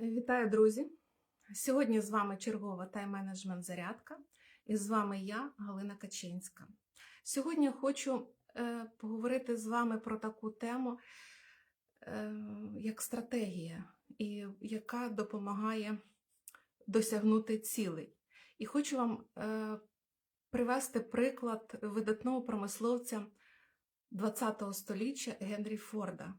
Вітаю, друзі! Сьогодні з вами чергова тайм-менеджмент зарядка, і з вами я, Галина Качинська. Сьогодні хочу е, поговорити з вами про таку тему, е, як стратегія, і яка допомагає досягнути цілей. І хочу вам е, привести приклад видатного промисловця ХХ століття Генрі Форда.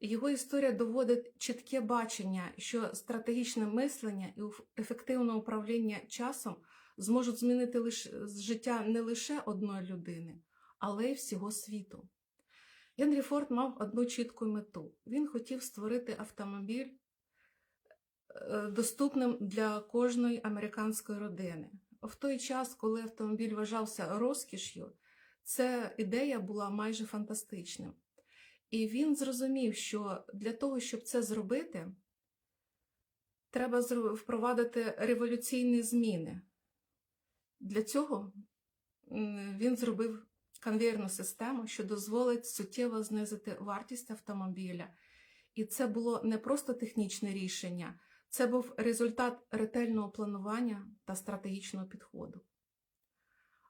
Його історія доводить чітке бачення, що стратегічне мислення і ефективне управління часом зможуть змінити лише життя не лише одної людини, але й всього світу. Генрі Форд мав одну чітку мету. Він хотів створити автомобіль е, доступним для кожної американської родини. В той час, коли автомобіль вважався розкіш'ю, ця ідея була майже фантастичним. І він зрозумів, що для того, щоб це зробити, треба впровадити революційні зміни. Для цього він зробив конвейерну систему, що дозволить суттєво знизити вартість автомобіля. І це було не просто технічне рішення, це був результат ретельного планування та стратегічного підходу.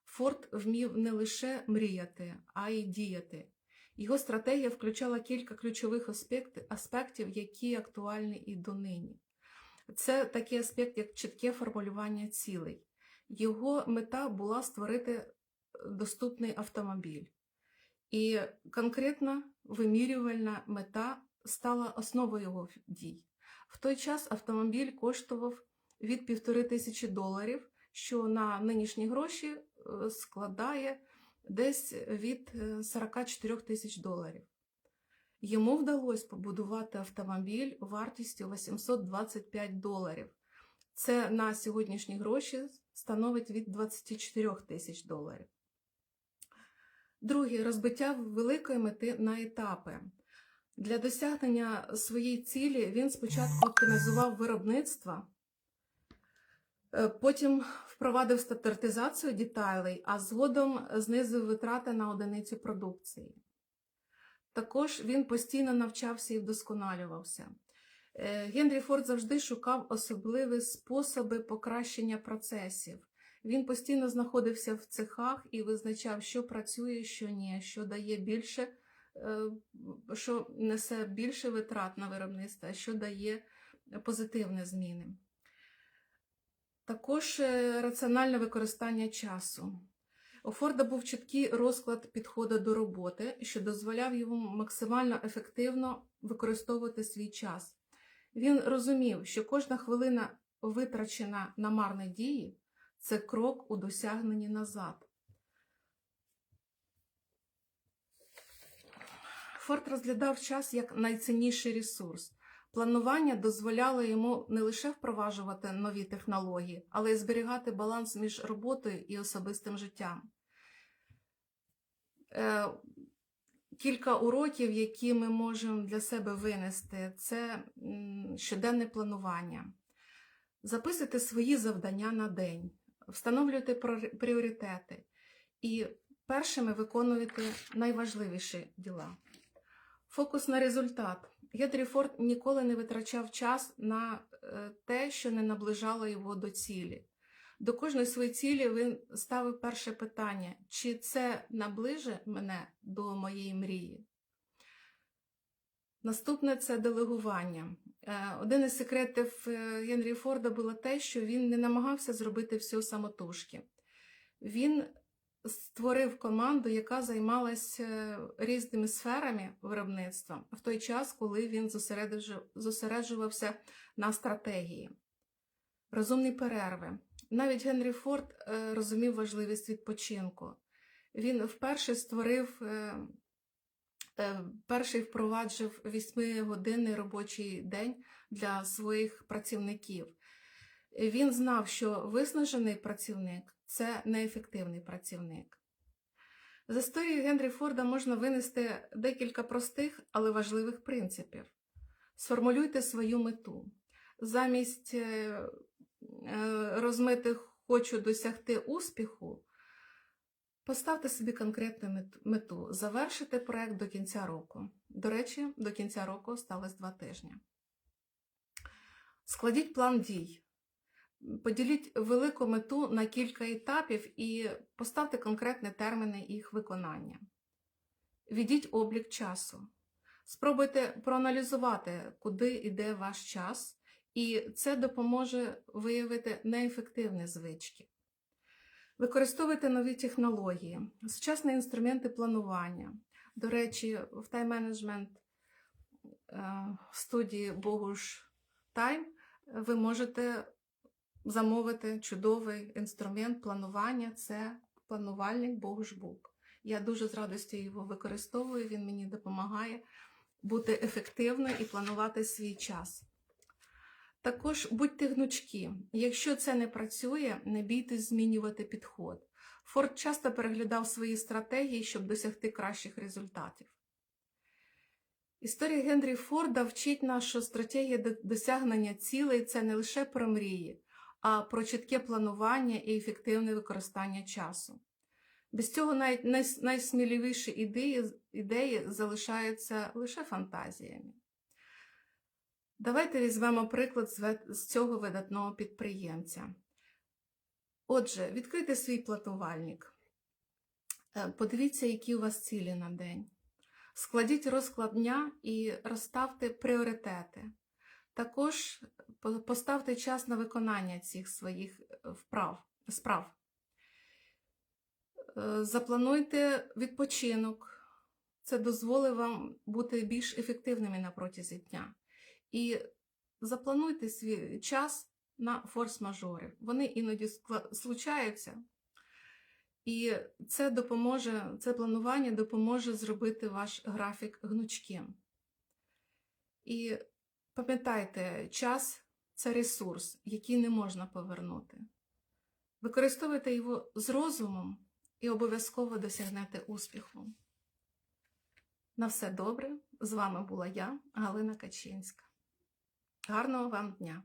Форд вмів не лише мріяти, а й діяти. Його стратегія включала кілька ключових аспектів, які актуальні і донині. Це такий аспект, як чітке формулювання цілей. Його мета була створити е, доступний автомобіль. І конкретна вимірювальна мета стала основою його дій. В той час автомобіль коштував від півтори тисячі доларів, що на нинішні гроші е, складає десь від е, 44 тисяч доларів. Йому вдалося побудувати автомобіль вартістю 825 доларів. Це на сьогоднішні гроші становить від 24 тисяч доларів. Друге розбиття великої мети на етапи. Для досягнення своєї цілі він спочатку оптимізував виробництво, Е, Потім впровадив стандартизацію деталей, а згодом знизив витрати на одиницю продукції. Також він постійно навчався і вдосконалювався. Е, Генрі Форд завжди шукав особливі способи покращення процесів. Він постійно знаходився в цехах і визначав, що працює, що ні, що дає більше, е, що несе більше витрат на виробництво, що дає позитивні зміни. Також е, раціональне використання часу. У Форда був чіткий розклад підходу до роботи, що дозволяв йому максимально ефективно використовувати свій час. Він розумів, що кожна хвилина, витрачена на марні дії, це крок у досягненні назад. Форд розглядав час як найцінніший ресурс. Планування дозволяло йому не лише впроваджувати нові технології, але й зберігати баланс між роботою і особистим життям. Е, Кілька уроків, які ми можемо для себе винести, це щоденне планування. Записуйте свої завдання на день, встановлюйте пріоритети і першими виконуйте найважливіші діла. Фокус на результат. Генрі Форд ніколи не витрачав час на е, те, що не наближало його до цілі. До кожної своєї цілі він ставив перше питання: чи це наближе мене до моєї мрії? Наступне це делегування. Е, Один із секретів е, Генрі Форда було те, що він не намагався зробити все самотужки. Він створив команду, яка займалася різними сферами виробництва в той час, коли він зосереджувався на стратегії. Розумні перерви. Навіть Генрі Форд е, розумів важливість відпочинку. Він вперше створив, е, е, перший впроваджив 8-годинний робочий день для своїх працівників. Він знав, що виснажений працівник це неефективний працівник. З історії Генрі Форда можна винести декілька простих, але важливих принципів. Сформулюйте свою мету. Замість е, е, хочу досягти успіху, поставте собі конкретну мету завершити проект до кінця року. До речі, до кінця року осталось два тижні. Складіть план дій. Поділіть велику мету на кілька етапів і поставте конкретні терміни їх виконання. Відіть облік часу. Спробуйте проаналізувати, куди йде ваш час, і це допоможе виявити неефективні звички. Використовуйте нові технології, сучасні інструменти планування. До речі, в тайм-менеджмент студії Богуш Тайм ви можете замовити чудовий інструмент планування це планувальник Богушбук. Я дуже з радістю його використовую, він мені допомагає бути ефективною і планувати свій час. Також будьте гнучкі. Якщо це не працює, не бійтесь змінювати підход. Форд часто переглядав свої стратегії, щоб досягти кращих результатів. Історія Генрі Форда вчить нас, що стратегія досягнення цілей це не лише про мрії, а про чітке планування і ефективне використання часу. Без цього навіть най- найсміливіші ідеї, ідеї залишаються лише фантазіями. Давайте візьмемо приклад з цього видатного підприємця. Отже, відкрийте свій планувальник. Е, Подивіться, які у вас цілі на день. Складіть розклад дня і розставте пріоритети. Також поставте час на виконання цих своїх е, вправ, справ. Е, Заплануйте відпочинок. Це дозволить вам бути більш ефективними на протязі дня. І заплануйте свій час на форс-мажори. Вони іноді случаються. І це допоможе, це планування допоможе зробити ваш графік гнучким. І пам'ятайте, час це ресурс, який не можна повернути. Використовуйте його з розумом і обов'язково досягнете успіху. На все добре. З вами була я, Галина Качинська. Гарного вам дня!